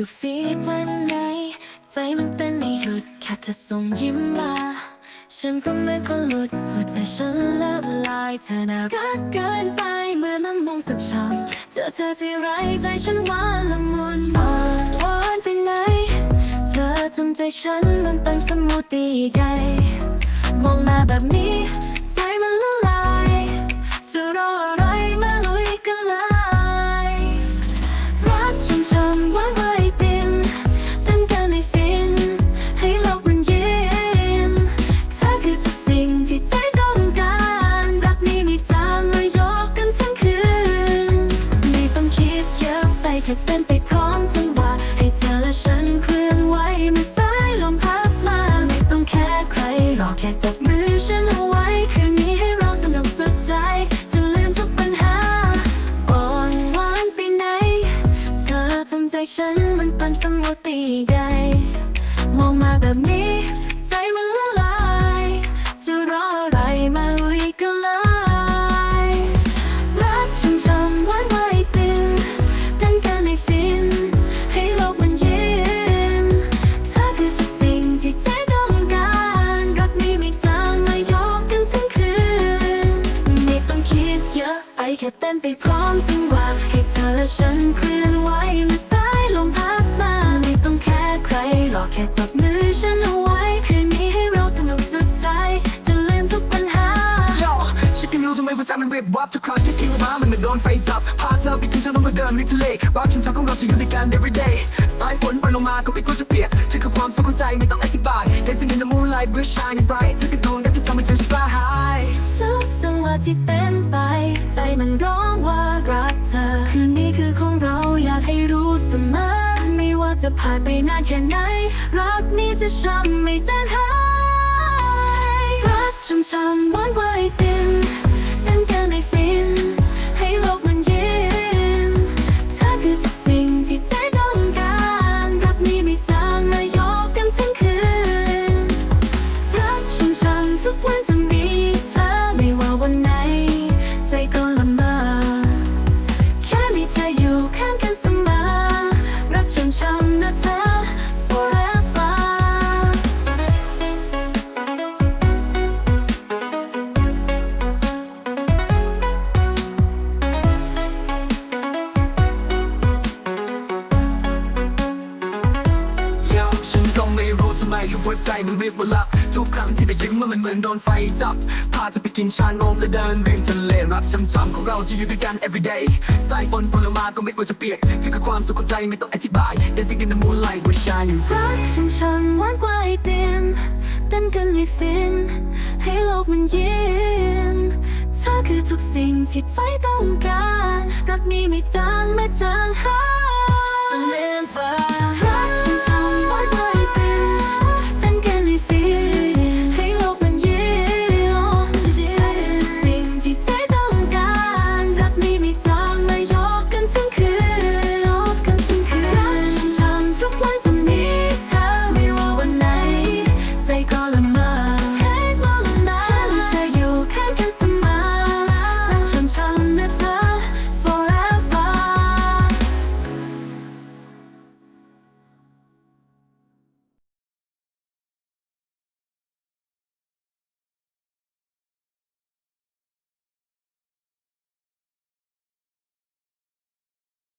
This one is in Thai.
ก็ฟีดวันไหน ใจมันเต้นไม่หยุดแค่เธอส่งยิ้มมา ฉันก็ไม่ก็หลุดหัวใจฉันละลายเธอน่ารักเกินไปเมื่อน้ำมองสุดช่ำเจอเธอที่ไรใจฉันหวานละมุนอ่อนวานไปไหน เธอทำใจฉันมันเป็นสมูทตี้ไงมองมาแบบนี้ ใจฉันมันเป็นสมูทตี้ไงมองมาแบบนี้ ใจมันละลาย จะรออะไรมาลุยกันเลยรักชุ่มๆหวานไวตินเต้นกันให้ฟิน ให้โลกมันยิ้มเธอคือทุกสิ่งที่ใจต้องการรักนี้ไม่จางมายกกันทั้งคืนไม่ต้องคิดเยอะไปแค่เต้นไปพร้อมจังหวะให้เธอและฉันเคลื่อนไหว วใจมันเวบวับทุกครั้งที่ทิ้งมามันเหมือนโดนไฟจับพาเธอไปกินฉันลงมาเดินริมทะเลรักฉันชักของเราจะอยู่ด้วยกัน every day สายฝนปล่อยลงมาก็ไม่กลัวจะเปียกเธอคือความสุขของใจไม่ต้องอธิบาย Dancing in the moonlight we're shining bright เธอคือดวงดาวที่ทำให้เธอ fly high ทุกจังหวะที่เต้นไป ใจมันร้องว่ารักเธอ คืนนี้คือของเราอยากให้รู้เสมอไม่ว่าจะผ่านไปนานแค่ไหน รักนี้จะช้ำไม่จางหายรักช้ำๆหวานไวติน หัวใจมันวิบวับลับทุกครั้งที่ได้ยิ้มมันเหมือนโดนไฟจับ พาเธอไปกินชานมและเดินริมทะเลรักช้ำๆของเราจะอยู่ด้วยกัน every day สายฝนปล่อยลงมาก็ไม่กลัวจะเปียกเธอคือความสุขของใจไม่ต้องอธิบาย Dancing in the moonlight we're shining รักชุ่มช่ำหวานกว่าไอติมเต้นกันให้ฟิน ให้โลกมันยิ้มเธอคือทุกสิ่งที่ใจต้องการ รักนี้ไม่จางไม่จางหาย